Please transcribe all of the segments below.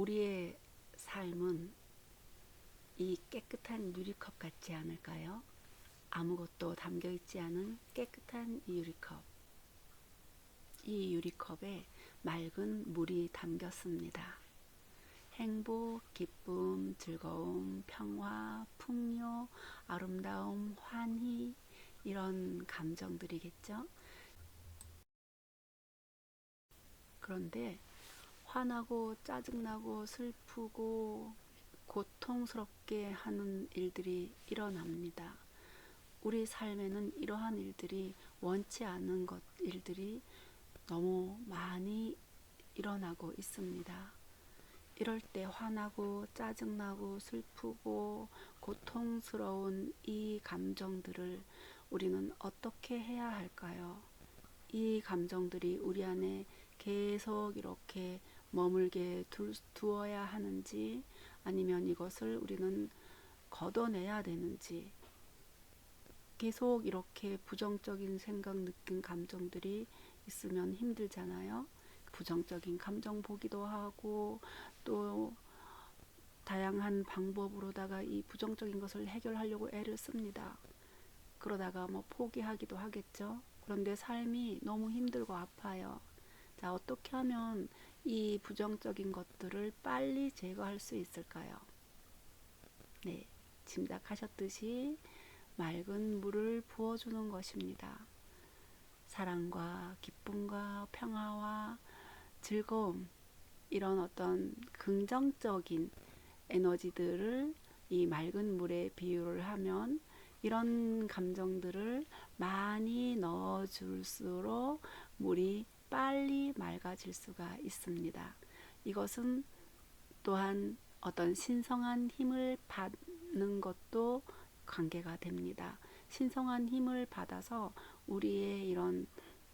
우리의 삶은 이 깨끗한 유리컵 같지 않을까요? 아무것도 담겨 있지 않은 깨끗한 유리컵. 이 유리컵에 맑은 물이 담겼습니다. 행복, 기쁨, 즐거움, 평화, 풍요, 아름다움, 환희, 이런 감정들이겠죠? 그런데 화나고 짜증나고 슬프고 고통스럽게 하는 일들이 일어납니다. 우리 삶에는 이러한 일들이 원치 않은 것 일들이 너무 많이 일어나고 있습니다. 이럴 때 화나고 짜증나고 슬프고 고통스러운 이 감정들을 우리는 어떻게 해야 할까요? 이 감정들이 우리 안에 계속 이렇게 머물게 두, 두어야 하는지 아니면 이것을 우리는 걷어내야 되는지 계속 이렇게 부정적인 생각, 느낀 감정들이 있으면 힘들잖아요. 부정적인 감정 보기도 하고 또 다양한 방법으로다가 이 부정적인 것을 해결하려고 애를 씁니다. 그러다가 뭐 포기하기도 하겠죠. 그런데 삶이 너무 힘들고 아파요. 자, 어떻게 하면 이 부정적인 것들을 빨리 제거할 수 있을까요? 네, 짐작하셨듯이 맑은 물을 부어주는 것입니다. 사랑과 기쁨과 평화와 즐거움, 이런 어떤 긍정적인 에너지들을 이 맑은 물에 비유를 하면 이런 감정들을 많이 넣어줄수록 물이 빨리 맑아질 수가 있습니다. 이것은 또한 어떤 신성한 힘을 받는 것도 관계가 됩니다. 신성한 힘을 받아서 우리의 이런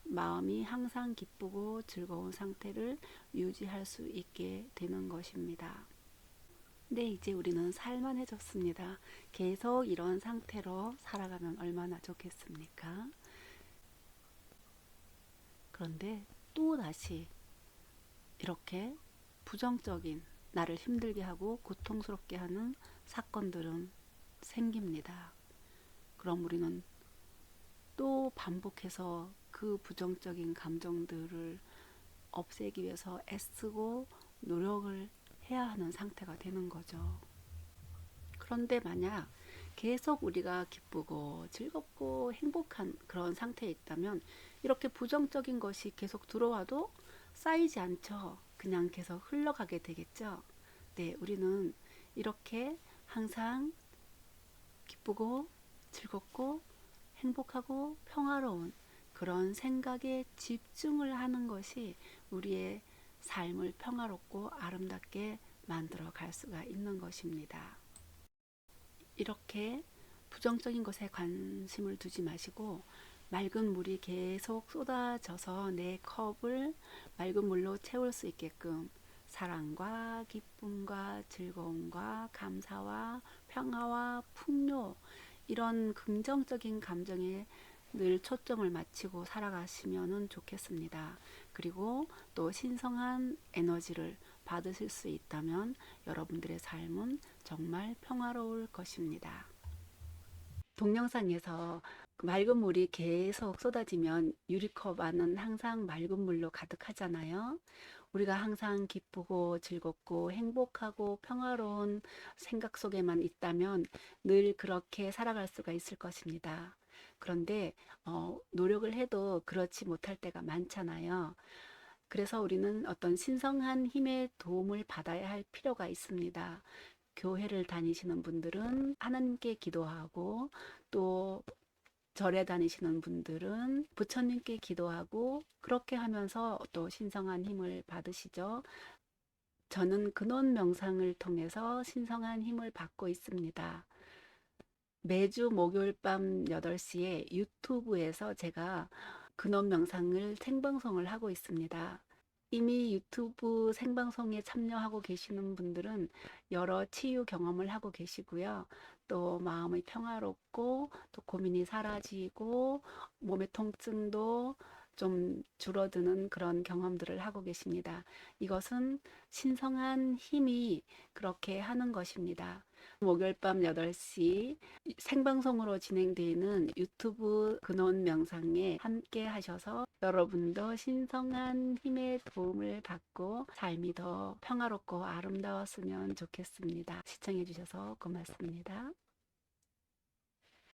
마음이 항상 기쁘고 즐거운 상태를 유지할 수 있게 되는 것입니다. 네, 이제 우리는 살만해졌습니다. 계속 이런 상태로 살아가면 얼마나 좋겠습니까? 그런데 또 다시 이렇게 부정적인 나를 힘들게 하고 고통스럽게 하는 사건들은 생깁니다. 그럼 우리는 또 반복해서 그 부정적인 감정들을 없애기 위해서 애쓰고 노력을 해야 하는 상태가 되는 거죠. 그런데 만약 계속 우리가 기쁘고 즐겁고 행복한 그런 상태에 있다면 이렇게 부정적인 것이 계속 들어와도 쌓이지 않죠. 그냥 계속 흘러가게 되겠죠. 네, 우리는 이렇게 항상 기쁘고 즐겁고 행복하고 평화로운 그런 생각에 집중을 하는 것이 우리의 삶을 평화롭고 아름답게 만들어 갈 수가 있는 것입니다. 이렇게 부정적인 것에 관심을 두지 마시고 맑은 물이 계속 쏟아져서 내 컵을 맑은 물로 채울 수 있게끔 사랑과 기쁨과 즐거움과 감사와 평화와 풍요 이런 긍정적인 감정에 늘 초점을 맞추고 살아가시면 좋겠습니다. 그리고 또 신성한 에너지를 받으실 수 있다면 여러분들의 삶은 정말 평화로울 것입니다. 동영상에서 맑은 물이 계속 쏟아지면 유리컵 안은 항상 맑은 물로 가득하잖아요. 우리가 항상 기쁘고 즐겁고 행복하고 평화로운 생각 속에만 있다면 늘 그렇게 살아갈 수가 있을 것입니다. 그런데 어, 노력을 해도 그렇지 못할 때가 많잖아요. 그래서 우리는 어떤 신성한 힘의 도움을 받아야 할 필요가 있습니다. 교회를 다니시는 분들은 하나님께 기도하고 또 절에 다니시는 분들은 부처님께 기도하고 그렇게 하면서 또 신성한 힘을 받으시죠. 저는 근원 명상을 통해서 신성한 힘을 받고 있습니다. 매주 목요일 밤 8시에 유튜브에서 제가 근원 명상을 생방송을 하고 있습니다. 이미 유튜브 생방송에 참여하고 계시는 분들은 여러 치유 경험을 하고 계시고요. 또 마음이 평화롭고 또 고민이 사라지고 몸의 통증도 좀 줄어드는 그런 경험들을 하고 계십니다. 이것은 신성한 힘이 그렇게 하는 것입니다. 목요일 밤 8시 생방송으로 진행되는 유튜브 근원 명상에 함께 하셔서 여러분도 신성한 힘의 도움을 받고 삶이 더 평화롭고 아름다웠으면 좋겠습니다. 시청해 주셔서 고맙습니다.